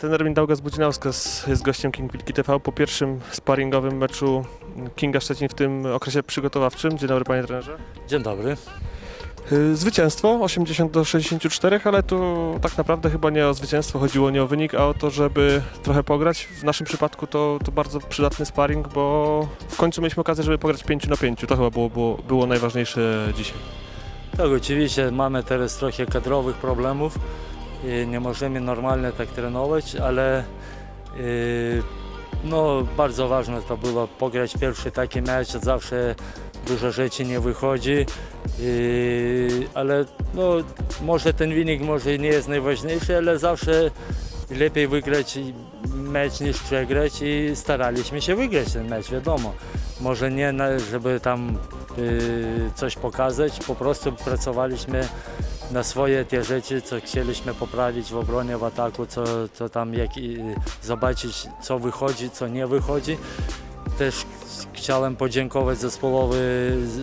Trener Mindaugas Budzinauskas jest gościem King Wilki TV po pierwszym sparingowym meczu Kinga Szczecin w tym okresie przygotowawczym. Dzień dobry panie trenerze. Dzień dobry. Y, Zwycięstwo 80 do 64, ale tu tak naprawdę chyba nie o zwycięstwo chodziło, nie o wynik, a o to, żeby trochę pograć. W naszym przypadku to, to bardzo przydatny sparring, bo w końcu mieliśmy okazję, żeby pograć 5 na 5. To chyba było, było, było najważniejsze dzisiaj. Tak, oczywiście mamy teraz trochę kadrowych problemów nie możemy normalnie tak trenować, ale y, no, bardzo ważne to było pograć pierwszy taki mecz, zawsze dużo rzeczy nie wychodzi, y, ale no, może ten wynik może nie jest najważniejszy, ale zawsze lepiej wygrać mecz niż przegrać i staraliśmy się wygrać ten mecz, wiadomo. Może nie, żeby tam y, coś pokazać, po prostu pracowaliśmy na swoje te rzeczy, co chcieliśmy poprawić w obronie, w ataku, co, co tam jak, zobaczyć, co wychodzi, co nie wychodzi. Też chciałem podziękować zespołowi z,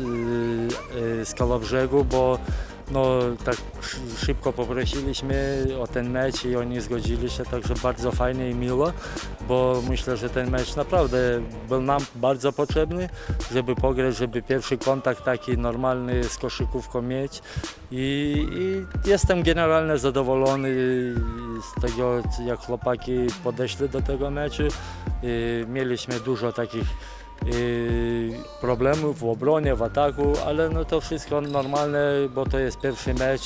z Kalobrzegu, bo no, tak sz- szybko poprosiliśmy o ten mecz i oni zgodzili się, także bardzo fajnie i miło, bo myślę, że ten mecz naprawdę był nam bardzo potrzebny, żeby pograć, żeby pierwszy kontakt taki normalny z koszykówką mieć i, i jestem generalnie zadowolony z tego, jak chłopaki podeszli do tego meczu. I mieliśmy dużo takich problemów w obronie, w ataku, ale no to wszystko normalne, bo to jest pierwszy mecz,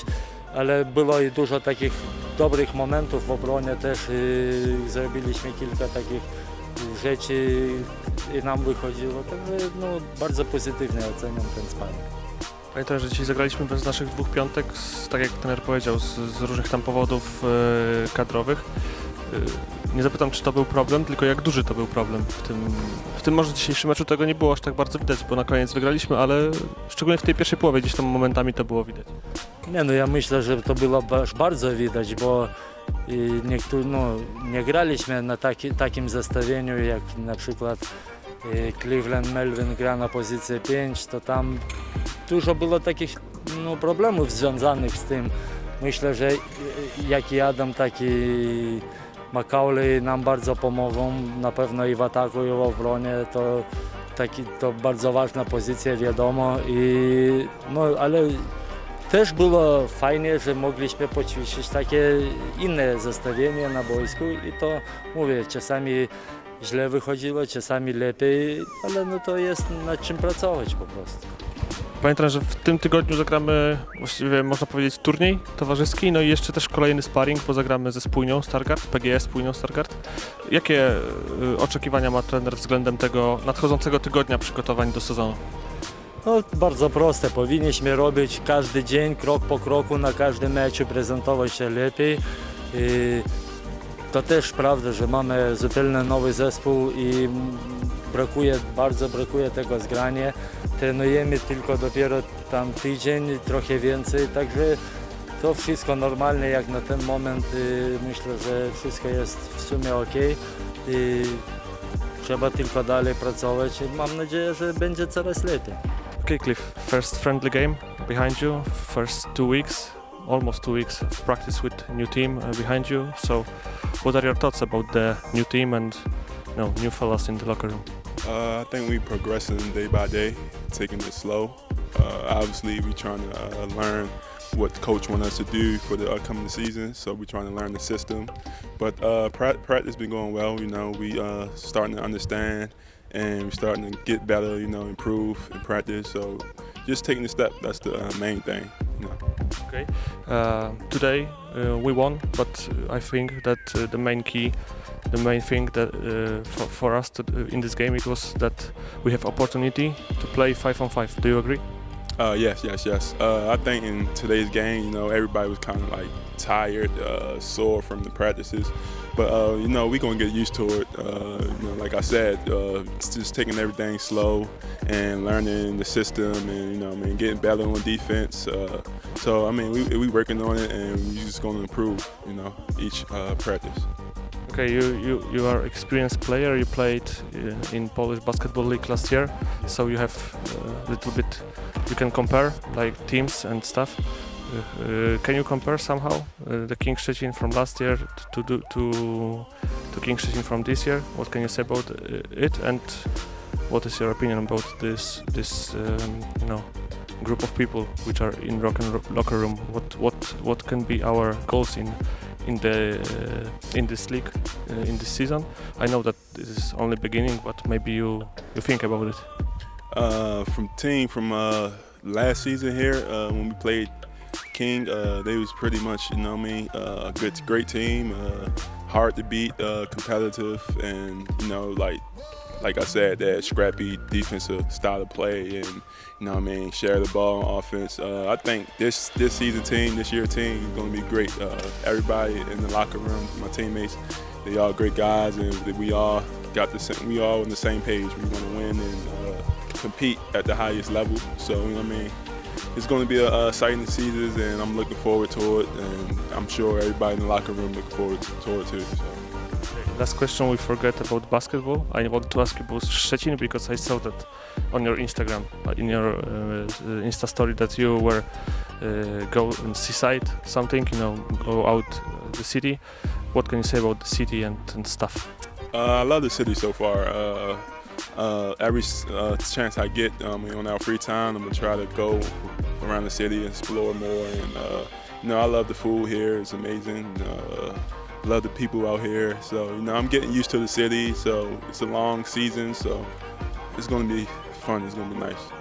ale było i dużo takich dobrych momentów w obronie też i zrobiliśmy kilka takich rzeczy i nam wychodziło, także no, bardzo pozytywnie oceniam ten sparring. Panie trenerze, dzisiaj zagraliśmy bez naszych dwóch piątek, tak jak trener powiedział, z, z różnych tam powodów e, kadrowych. E, nie zapytam, czy to był problem, tylko jak duży to był problem. W tym, w tym może dzisiejszym meczu tego nie było aż tak bardzo widać, bo na koniec wygraliśmy, ale szczególnie w tej pierwszej połowie gdzieś tam momentami to było widać. Nie, no ja myślę, że to było bardzo widać, bo i niektórzy, no, nie graliśmy na taki, takim zestawieniu jak na przykład e, Cleveland Melvin gra na pozycję 5, to tam dużo było takich no, problemów związanych z tym. Myślę, że e, jak i Adam, tak i Macaulay nam bardzo pomogą, na pewno i w ataku, i w obronie, to, taki, to bardzo ważna pozycja, wiadomo, i, no, ale też było fajnie, że mogliśmy poćwiczyć takie inne zestawienie na boisku i to mówię, czasami źle wychodziło, czasami lepiej, ale no to jest nad czym pracować po prostu. Panie trenerze, w tym tygodniu zagramy właściwie można powiedzieć turniej towarzyski, no i jeszcze też kolejny sparring, bo zagramy ze Spójnią Stargard, PGS Spójnią Stargard. Jakie y, oczekiwania ma trener względem tego nadchodzącego tygodnia przygotowań do sezonu? No bardzo proste, powinniśmy robić każdy dzień, krok po kroku, na każdym meczu prezentować się lepiej. I to też prawda, że mamy zupełnie nowy zespół i brakuje, bardzo brakuje tego zgrania. Trenujemy tylko dopiero tam tydzień, trochę więcej, także to wszystko normalne jak na ten moment. I myślę, że wszystko jest w sumie ok. I trzeba tylko dalej pracować mam nadzieję, że będzie coraz lepiej. Okay, Cliff, first friendly game behind you, first two weeks, almost two weeks of practice with new team uh, behind you. So, what are your thoughts about the new team and you know, new fellas in the locker room? Uh, I think we progressing day by day, taking it slow. Uh, obviously, we trying to uh, learn what the coach want us to do for the upcoming season. So we're trying to learn the system. But uh, pra- practice been going well. You know, we uh, starting to understand and we're starting to get better. You know, improve in practice. So just taking the step. That's the uh, main thing. You know. Okay. Uh, today uh, we won, but I think that uh, the main key, the main thing that for, for us to, in this game, it was that we have opportunity to play five on five. Do you agree? Uh, yes, yes, yes. Uh, I think in today's game, you know, everybody was kind of like tired, uh, sore from the practices. But uh, you know, we're gonna get used to it. Uh, you know, like I said, uh, just taking everything slow and learning the system, and you know, I mean, getting better on defense. So I mean, we we working on it, and we just gonna improve. You know, each practice. Okay, you, you, you are experienced player. You played uh, in Polish basketball league last year, so you have a little bit. You can compare like teams and stuff. uh, can you compare somehow uh, the King Szczecin from last year to to to, to King Szczecin from this year? What can you say about uh, it, and what is your opinion about this this um, you know group of people which are in rock and locker room? What what what can be our goals in in the uh, in this league uh, in this season? I know that this is only beginning, but maybe you you think about it. Uh, from team from uh, last season here uh, when we played King, uh, they was pretty much you know I mean uh, a good great team, uh, hard to beat, uh, competitive, and you know like like I said that scrappy defensive style of play and you know what I mean share the ball on offense. Uh, I think this this season team, this year team is going to be great. Uh, everybody in the locker room, my teammates, they all great guys, and we all got the same, we all on the same page. We want to win and uh, compete at the highest level. So you know what I mean. It's going to be a, a exciting season, and I'm looking forward to it. And I'm sure everybody in the locker room looking forward to, to it too. So. Last question we forget about basketball. I want to ask you about Szczecin because I saw that on your Instagram, uh, in your uh, Insta story that you were uh, go in seaside something, you know, go out uh, the city. What can you say about the city and, and stuff? Uh, I love the city so far. Uh, uh, every uh, chance I get um, on our free time, I'm gonna try to go around the city, explore more, and you know I love the food here. It's amazing. Love the people out here. So you know I'm getting used to the city. So it's a long season, so it's gonna be fun. It's gonna be nice.